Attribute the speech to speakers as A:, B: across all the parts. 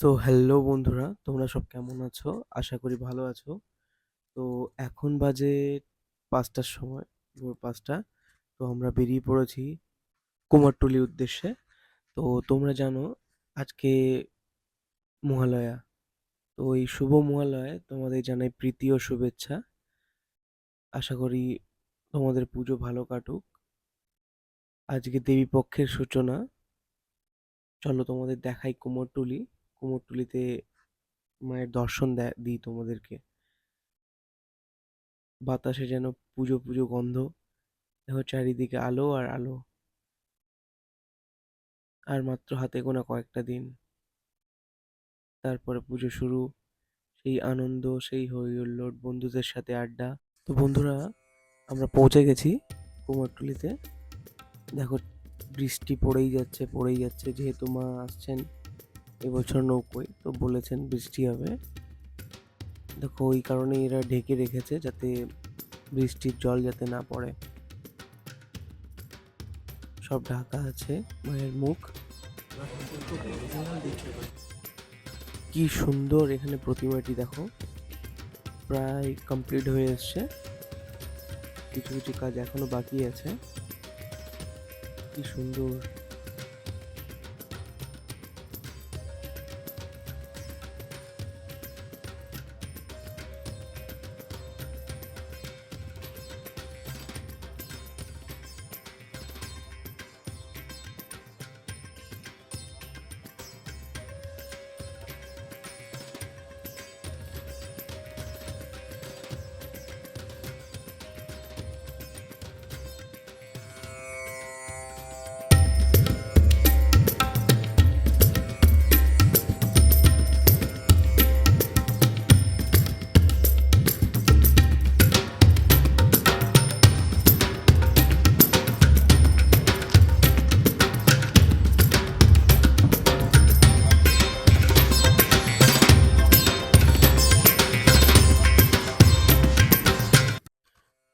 A: So hello বন্ধুরা, তোমরা সব কেমন আছো? আশা করি ভালো আছো। তো এখন বাজে পাঁচটার সময়, ভোর পাঁচটা। তো আমরা বেরিয়ে পড়েছি কুমারটুলির উদ্দেশ্যে। তো তোমরা জানো, আজকে মহালয়া। তো এই শুভ মহালয়ায় তোমাদের জানাই প্রীতি ও শুভেচ্ছা। আশা করি তোমাদের পুজো ভালো কাটুক। আজকে দেবী পক্ষের সূচনা। চলো তোমাদের দেখাই কুমোরটুলি। কুমোরটুলিতে মায়ের দর্শন দেয় দিই তোমাদেরকে। বাতাসে যেন পুজো পুজো গন্ধ, দেখো চারিদিকে আলো আর আলো। আর মাত্র হাতে গোনা কয়েকটা দিন। তারপরে পুজো শুরু, সেই আনন্দ, সেই হই হুল্লোড়, বন্ধুদের সাথে আড্ডা। তো বন্ধুরা, আমরা পৌঁছে গেছি কুমারটুলিতে। দেখো, বৃষ্টি পড়েই যাচ্ছে পড়েই যাচ্ছে, যেহেতু মা আসছেন। এবছর নৌকোয়, তো বলেছেন বৃষ্টি হবে। দেখো, ওই কারণে এরা ঢেকে রেখেছে যাতে বৃষ্টির জল যাতে না পড়ে। সব ঢাকা আছে মায়ের মুখ। কি সুন্দর এখানে প্রতিমাটি, দেখো। প্রায় কমপ্লিট হয়ে এসছে। কিছু কিছু কাজ এখনও বাকি আছে। কি সুন্দর।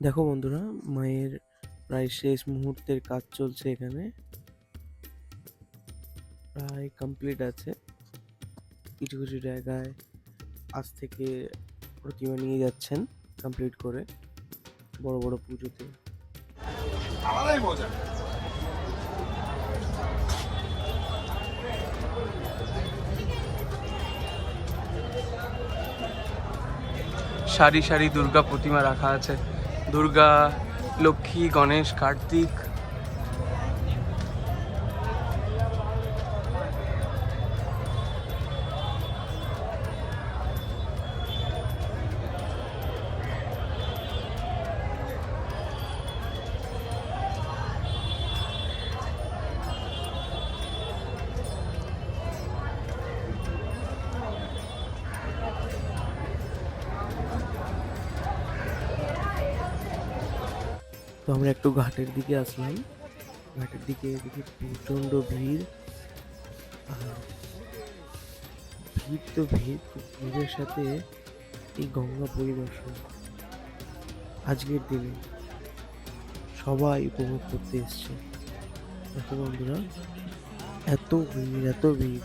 A: দেখো বন্ধুরা মায়ের প্রায় শেষ মুহূর্তের কাজ চলছে এখানে। প্রায় কমপ্লিট আছে। কিছু কিছু জায়গায় আজ থেকে প্রতিমা নিয়ে যাচ্ছেন কমপ্লিট করে বড় বড় পুজোতে।
B: আলাদাই মজা।
C: সারি সারি দুর্গা প্রতিমা রাখা আছে। দুর্গা লক্ষ্মী গণেশ কার্তিক
A: তো আমরা একটু ঘাটের দিকে আসলাম। ঘাটের দিকে দেখি প্রচণ্ড ভিড়। আর ভিড় তো ভিড়, ভিড়ের সাথে এই গঙ্গা পরিদর্শন। আজকের দিনে সবাই উপভোগ করতে এসছে। দেখো বন্ধুরা, এত ভিড় এত ভিড়।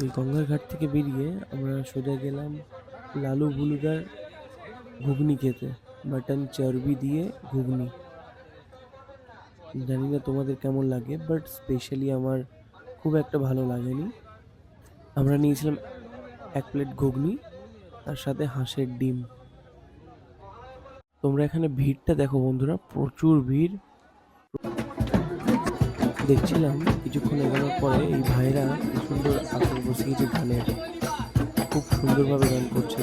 A: ওই গঙ্গার ঘাট থেকে বেরিয়ে আমরা সোজা গেলাম লালু বুলুদার ঘুগনি খেতে, মাটন চর্বি দিয়ে ঘুগনি। জানি না তোমাদের কেমন লাগে বাট স্পেশালি আমার খুব একটা ভালো লাগেনি। আমরা নিয়েছিলাম এক প্লেট ঘুগনি, তার সাথে হাঁসের ডিম। তোমরা এখানে ভিড়টা দেখো বন্ধুরা, প্রচুর ভিড়। দেখছিলাম কিছুক্ষণ এগোনোর পরে এই ভাইরা সুন্দর আসর বসিয়েছে গানের খুব সুন্দরভাবে গান করছে।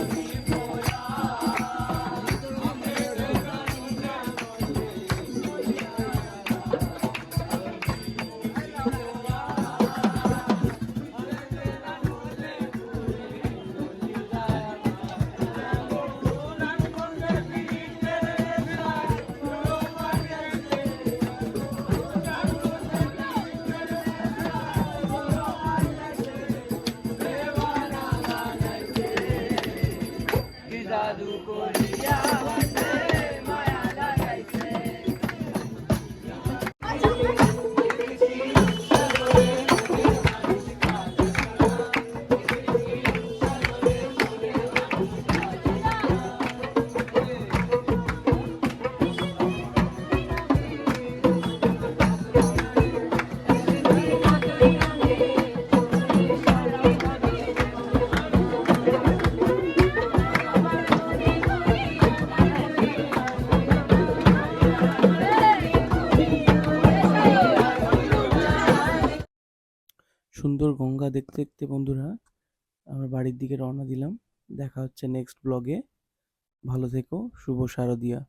A: সুন্দর গঙ্গা দেখতে দেখতে বন্ধুরা, আমরা বাড়ির দিকে রওনা দিলাম। দেখা হচ্ছে নেক্সট ব্লগে ভালো থেকো, শুভ শারদিয়া।